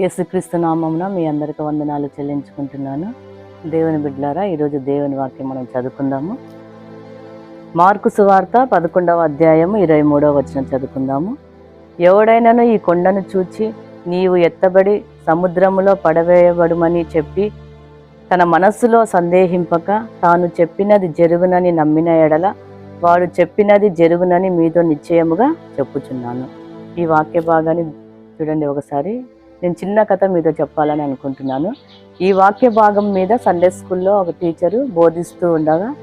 యేసుక్రీస్తు నామమున మీ అందరికీ వందనాలు చెల్లించుకుంటున్నాను. దేవుని బిడ్లారా ఈరోజు దేవుని వాక్యం మనం చదువుకుందాము. మార్కు సువార్త పదకొండవ అధ్యాయము ఇరవై మూడవ వచనం చదువుకుందాము. ఎవడైనాను ఈ కొండను చూచి నీవు ఎత్తబడి సముద్రములో పడవేయబడుమని చెప్పి తన మనస్సులో సందేహింపక తాను చెప్పినది జరుగునని నమ్మిన ఎడల వాడు చెప్పినది జరుగునని మీతో నిశ్చయముగా చెప్పుచున్నాను. ఈ వాక్య భాగాన్ని చూడండి ఒకసారి. నేను చిన్న కథ మీతో చెప్పాలని అనుకుంటున్నాను. ఈ వాక్య భాగం మీద సండే స్కూల్లో ఒక టీచరు బోధిస్తూ ఉండగా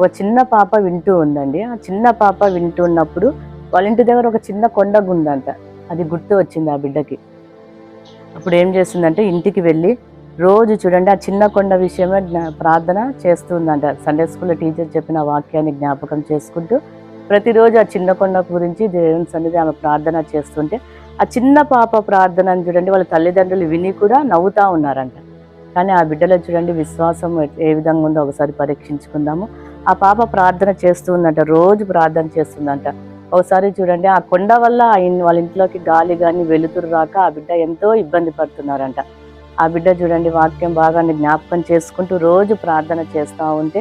ఒక చిన్న పాప వింటూ ఉందండి. ఆ చిన్న పాప వింటూ ఉన్నప్పుడు వాళ్ళ ఇంటి దగ్గర ఒక చిన్న కొండ గుందంట. అది గుర్తు వచ్చింది ఆ బిడ్డకి. అప్పుడు ఏం చేస్తుందంటే ఇంటికి వెళ్ళి రోజు చూడండి ఆ చిన్న కొండ విషయమే జ్ఞా- ప్రార్థన చేస్తుందంట. సండే స్కూల్లో టీచర్ చెప్పిన వాక్యాన్ని జ్ఞాపకం చేసుకుంటూ ప్రతిరోజు ఆ చిన్న కొండ గురించి దేవుని సన్నిధి ఆమె ప్రార్థన చేస్తుంటే ఆ చిన్న పాప ప్రార్థనని చూడండి వాళ్ళ తల్లిదండ్రులు విని కూడా నవ్వుతూ ఉన్నారంట. కానీ ఆ బిడ్డలో చూడండి విశ్వాసం ఏ విధంగా ఉందో ఒకసారి పరీక్షించుకుందాము. ఆ పాప ప్రార్థన చేస్తుందంట రోజు ప్రార్థన చేస్తుందంట. ఒకసారి చూడండి ఆ కొండ వల్ల వాళ్ళ ఇంట్లోకి గాలి కానీ వెలుతురు రాక ఆ బిడ్డ ఎంతో ఇబ్బంది పడుతున్నారంట. ఆ బిడ్డ చూడండి వాక్యం బాగా జ్ఞాపకం చేసుకుంటూ రోజు ప్రార్థన చేస్తూ ఉంటే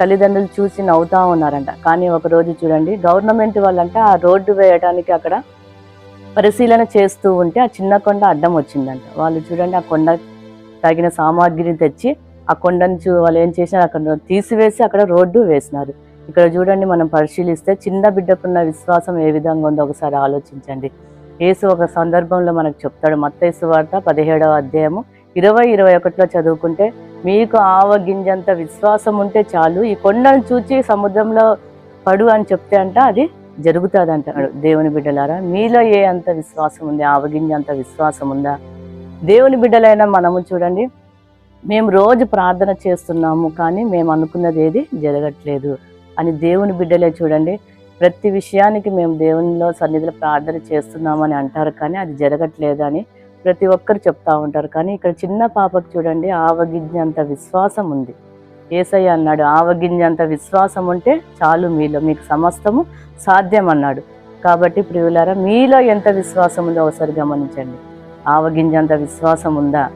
తల్లిదండ్రులు చూసి నవ్వుతూ ఉన్నారంట. కానీ ఒకరోజు చూడండి గవర్నమెంట్ వాళ్ళంట ఆ రోడ్డు వేయడానికి అక్కడ పరిశీలన చేస్తూ ఉంటే ఆ చిన్న కొండ అడ్డం వచ్చిందంట. వాళ్ళు చూడండి ఆ కొండ తగిన సామాగ్రిని తెచ్చి ఆ కొండను చూ వాళ్ళు ఏం చేసినారు? అక్కడ తీసివేసి అక్కడ రోడ్డు వేసినారు. ఇక్కడ చూడండి మనం పరిశీలిస్తే చిన్న బిడ్డకున్న విశ్వాసం ఏ విధంగా ఉందో ఒకసారి ఆలోచించండి. యేసు ఒక సందర్భంలో మనకు చెప్తాడు. మత్తేసు వార్త పదిహేడవ అధ్యాయము ఇరవై ఇరవై ఒకటిలో చదువుకుంటే మీకు ఆవగింజంత విశ్వాసం ఉంటే చాలు ఈ కొండను చూచి సముద్రంలో పడు అని చెప్తే అంట. అది జరుగుతుంది అంటాడు దేవుని బిడ్డలారా. మీలో ఏ అంత విశ్వాసం ఉంది? ఆవగింజ అంత విశ్వాసం ఉందా? దేవుని బిడ్డలైన మనము చూడండి మేము రోజు ప్రార్థన చేస్తున్నాము కానీ మేము అనుకున్నది ఏది జరగట్లేదు అని దేవుని బిడ్డలే చూడండి. ప్రతి విషయానికి మేము దేవునిలో సన్నిధిలో ప్రార్థన చేస్తున్నామని అంటారు కానీ అది జరగట్లేదు అని ప్రతి ఒక్కరు చెప్తా ఉంటారు. కానీ ఇక్కడ చిన్న పాపకు చూడండి ఆవగింజ అంత విశ్వాసం ఉంది. ఏసయ్య అన్నాడు ఆవగింజంత విశ్వాసం ఉంటే చాలు మీలో మీకు సమస్తము సాధ్యం అన్నాడు కాబట్టి ప్రియులారా మీలో ఎంత విశ్వాసం ఉందో ఒకసారి గమనించండి. ఆవగింజంత విశ్వాసం ఉందా?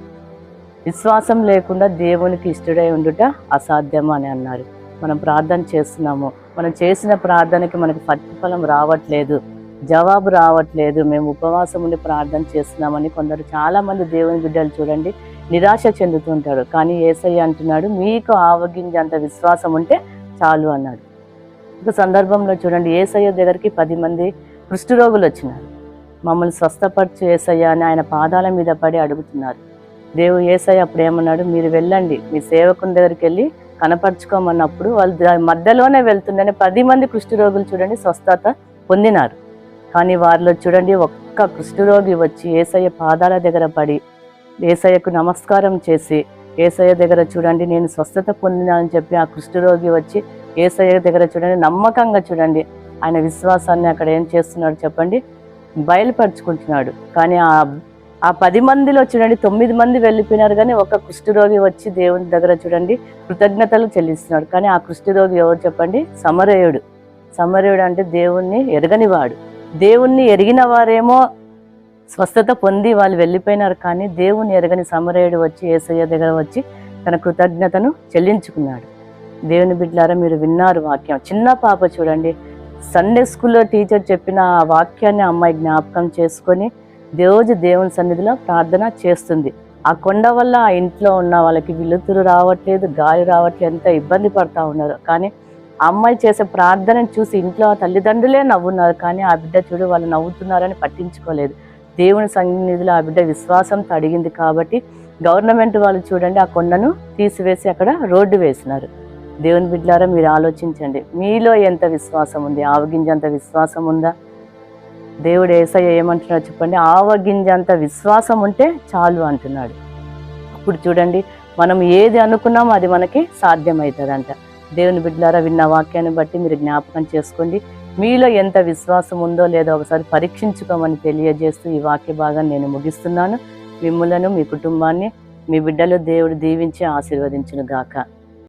విశ్వాసం లేకుండా దేవునికి ఇష్టడై ఉండుట అసాధ్యం అని అన్నారు. మనం ప్రార్థన చేస్తున్నాము. మనం చేసిన ప్రార్థనకి మనకి ప్రతిఫలం రావట్లేదు. జవాబు రావట్లేదు. మేము ఉపవాసం ఉండి ప్రార్థన చేస్తున్నామని కొందరు చాలామంది దేవుని బిడ్డలు చూడండి నిరాశ చెందుతుంటాడు. కానీ ఏసయ్య అంటున్నాడు మీకు ఆవగింజ అంత విశ్వాసం ఉంటే చాలు అన్నాడు. ఒక సందర్భంలో చూడండి ఏసయ్య దగ్గరికి పది మంది కుష్ఠరోగులు వచ్చినారు. మమ్మల్ని స్వస్థపరచు ఏసయ్య అని ఆయన పాదాల మీద పడి అడుగుతున్నారు. దేవు ఏసయ్య అప్పుడు ఏమన్నాడు మీరు వెళ్ళండి మీ సేవకుని దగ్గరికి వెళ్ళి కనపరుచుకోమన్నప్పుడు వాళ్ళు మధ్యలోనే వెళ్తుండని పది మంది కుష్ఠరోగులు చూడండి స్వస్థత పొందినారు. కానీ వారిలో చూడండి ఒక్క కుష్ఠరోగి వచ్చి ఏసయ్య పాదాల దగ్గర పడి ఏసయ్యకు నమస్కారం చేసి ఏసయ్య దగ్గర చూడండి నేను స్వస్థత పొందినానని చెప్పి ఆ కుష్ఠరోగి వచ్చి ఏసయ్య దగ్గర చూడండి నమ్మకంగా చూడండి ఆయన విశ్వాసాన్ని అక్కడ ఏం చేస్తున్నాడు చెప్పండి బయలుపరుచుకుంటున్నాడు. కానీ ఆ ఆ పది మందిలో చూడండి తొమ్మిది మంది వెళ్ళిపోయినారు కానీ ఒక కుష్ఠరోగి వచ్చి దేవుని దగ్గర చూడండి కృతజ్ఞతలు చెల్లిస్తున్నాడు. కానీ ఆ కుష్ఠరోగి ఎవరు చెప్పండి సమరయుడు. సమరయుడు అంటే దేవుణ్ణి ఎరగనివాడు. దేవుణ్ణి ఎరిగిన వారేమో స్వస్థత పొంది వాళ్ళు వెళ్ళిపోయినారు కానీ దేవుని ఎరగని సమరయుడు వచ్చి ఏసయ్య దగ్గర వచ్చి తన కృతజ్ఞతను చెల్లించుకున్నాడు. దేవుని బిడ్డలారా మీరు విన్నారు వాక్యం. చిన్న పాప చూడండి. సండే స్కూల్లో టీచర్ చెప్పిన ఆ వాక్యాన్ని అమ్మాయి జ్ఞాపకం చేసుకొని రోజు దేవుని సన్నిధిలో ప్రార్థన చేస్తుంది. ఆ కొండ వల్ల ఆ ఇంట్లో ఉన్న వాళ్ళకి వెలుతురు రావట్లేదు గాలి రావట్లేదు ఎంత ఇబ్బంది పడతా ఉన్నారు. కానీ అమ్మాయి చేసే ప్రార్థనను చూసి ఇంట్లో తల్లిదండ్రులే నవ్వున్నారు. కానీ ఆ బిడ్డ చూడు వాళ్ళు నవ్వుతున్నారని పట్టించుకోలేదు. దేవుని సన్నిధిలో ఆ బిడ్డ విశ్వాసంతో అడిగింది కాబట్టి గవర్నమెంట్ వాళ్ళు చూడండి ఆ కొండను తీసివేసి అక్కడ రోడ్డు వేసినారు. దేవుని బిడ్డలారా మీరు ఆలోచించండి. మీలో ఎంత విశ్వాసం ఉంది? ఆవగింజంత విశ్వాసం ఉందా? దేవుడు ఏసయ్య ఏమంటున్నాడు చెప్పండి. ఆవగింజంత విశ్వాసం ఉంటే చాలు అంటున్నాడు. అప్పుడు చూడండి మనం ఏది అనుకున్నామో అది మనకి సాధ్యమవుతుందంట. దేవుని బిడ్డలారా విన్న వాక్యాన్ని బట్టి మీరు జ్ఞాపకం చేసుకోండి. మీలో ఎంత విశ్వాసం ఉందో లేదో ఒకసారి పరీక్షించుకోమని తెలియజేస్తూ ఈ వాక్య భాగాన్ని నేను ముగిస్తున్నాను. మిమ్మలను మీ కుటుంబాన్ని మీ బిడ్డలు దేవుడు దీవించి ఆశీర్వదించును గాక